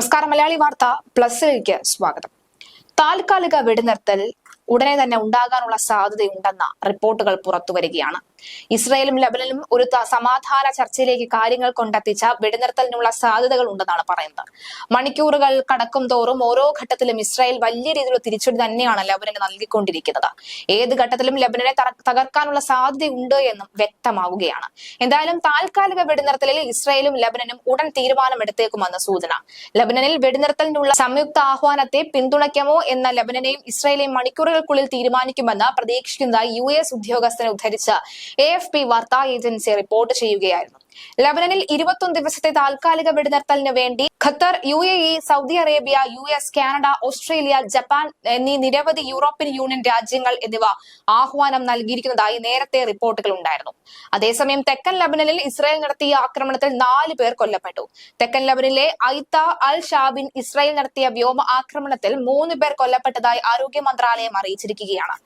നമസ്കാരം മലയാളി വാർത്ത പ്ലസിലേക്ക് സ്വാഗതം. താൽക്കാലിക വെടിനിർത്തൽ ഉടനെ തന്നെ ഉണ്ടാകാനുള്ള സാധ്യതയുണ്ടെന്ന റിപ്പോർട്ടുകൾ പുറത്തുവരികയാണ്. ഇസ്രായേലും ലബനനും ഒരു സമാധാന ചർച്ചയിലേക്ക് കാര്യങ്ങൾ കൊണ്ടെത്തിച്ച വെടിനിർത്തലിനുള്ള സാധ്യതകൾ ഉണ്ടെന്നാണ് പറയുന്നത്. മണിക്കൂറുകൾ കടക്കും തോറും ഓരോ ഘട്ടത്തിലും ഇസ്രായേൽ വലിയ രീതിയിലുള്ള തിരിച്ചടി തന്നെയാണ് ലബനന് നൽകിക്കൊണ്ടിരിക്കുന്നത്. ഏത് ഘട്ടത്തിലും ലബനനെ തകർക്കാനുള്ള സാധ്യതയുണ്ട് എന്നും വ്യക്തമാവുകയാണ്. എന്തായാലും താൽക്കാലിക വെടിനിർത്തലിൽ ഇസ്രായേലും ലബനനും ഉടൻ തീരുമാനമെടുത്തേക്കുമെന്ന സൂചന. ലബനനിൽ വെടിനിർത്തലിനുള്ള സംയുക്ത ആഹ്വാനത്തെ പിന്തുണയ്ക്കാമോ എന്ന ലബനനെയും ഇസ്രായേലെയും മണിക്കൂറുകൾക്കുള്ളിൽ തീരുമാനിക്കുമെന്ന് പ്രതീക്ഷിക്കുന്നതായി യു എസ് ഉദ്യോഗസ്ഥനെ ഉദ്ധരിച്ച് എ എഫ് പി വാർത്താ ഏജൻസി റിപ്പോർട്ട് ചെയ്യുകയായിരുന്നു. ലബനനിൽ ഇരുപത്തൊന്ന് ദിവസത്തെ താൽക്കാലിക വെടിനിർത്തലിന് വേണ്ടി Qatar U A E Saudi Arabia U S Canada Australia Japan എന്നീ നിരവധി യൂറോപ്യൻ യൂണിയൻ രാജ്യങ്ങൾ എന്നിവ ആഹ്വാനം നൽകിയിരിക്കുന്നതായി നേരത്തെ റിപ്പോർട്ടുകൾ ഉണ്ടായിരുന്നു. അതേസമയം തെക്കൻ ലബനനിൽ ഇസ്രായേൽ നടത്തിയ ആക്രമണത്തിൽ നാല് പേർ കൊല്ലപ്പെട്ടു. തെക്കൻ ലബനിലെ ഐത്ത അൽ ഷാബിൻ ഇസ്രായേൽ നടത്തിയ വ്യോമ ആക്രമണത്തിൽ മൂന്ന് പേർ കൊല്ലപ്പെട്ടതായി ആരോഗ്യ മന്ത്രാലയം അറിയിച്ചിരിക്കുകയാണ്.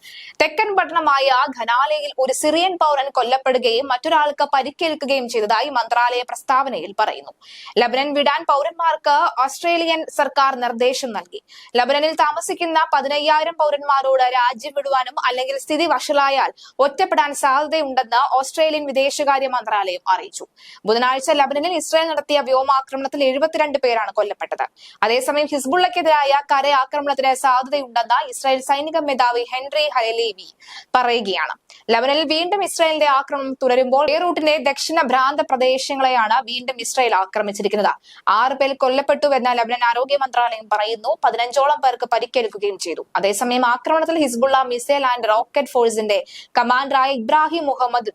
തെക്കൻ പട്ടണമായ ഖനാലയിൽ ഒരു സിറിയൻ പൗരൻ കൊല്ലപ്പെടുകയും മറ്റൊരാൾക്ക് പരിക്കേൽക്കുകയും ചെയ്തതായി മന്ത്രാലയ പ്രസ്താവനയിൽ പറയുന്നു. ലബനൻ വിടാൻ പൗരന്മാർക്ക് ഓസ്ട്രേലിയൻ സർക്കാർ നിർദ്ദേശം നൽകി. ലബനനിൽ താമസിക്കുന്ന പതിനയ്യായിരം പൗരന്മാരോട് രാജ്യം വിടുവാനും അല്ലെങ്കിൽ സ്ഥിതി വഷളായാൽ ഒറ്റപ്പെടാൻ സാധ്യതയുണ്ടെന്ന് ഓസ്ട്രേലിയൻ വിദേശകാര്യ മന്ത്രാലയം അറിയിച്ചു. ബുധനാഴ്ച ലബനനിൽ ഇസ്രായേൽ നടത്തിയ വ്യോമാക്രമണത്തിൽ എഴുപത്തിരണ്ട് പേരാണ് കൊല്ലപ്പെട്ടത്. അതേസമയം ഹിസ്ബുള്ളക്കെതിരായ കര ആക്രമണത്തിന് സാധ്യതയുണ്ടെന്ന് ഇസ്രായേൽ സൈനിക മേധാവി ഹെൻറി ഹലേലേവി പറയുകയാണ്. ലബനനിൽ വീണ്ടും ഇസ്രായേലിന്റെ ആക്രമണം തുടരുമ്പോൾ ബെയ്റൂട്ടിന്റെ ദക്ഷിണ ഭ്രാന്ത പ്രദേശങ്ങളെയാണ് വീണ്ടും ഇസ്രായേൽ ആക്രമിച്ചിരിക്കുന്നത്. ആറ് പേർ കൊല്ലപ്പെട്ടുവെന്ന് ലബനൻ ആരോഗ്യ മന്ത്രാലയം പറയുന്നു. പതിനഞ്ചോളം പേർക്ക് പരിക്കേൽക്കുകയും ചെയ്തു. അതേസമയം ആക്രമണത്തിൽ ഹിസ്ബുള്ള മിസൈൽ ആൻഡ് റോക്കറ്റ് ഫോഴ്സിന്റെ കമാൻഡറായ ഇബ്രാഹിം മുഹമ്മദ്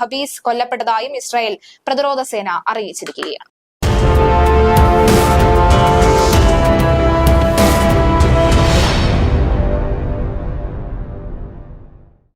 ഖബീസ് കൊല്ലപ്പെട്ടതായും ഇസ്രായേൽ പ്രതിരോധ സേന അറിയിച്ചിരിക്കുകയാണ്.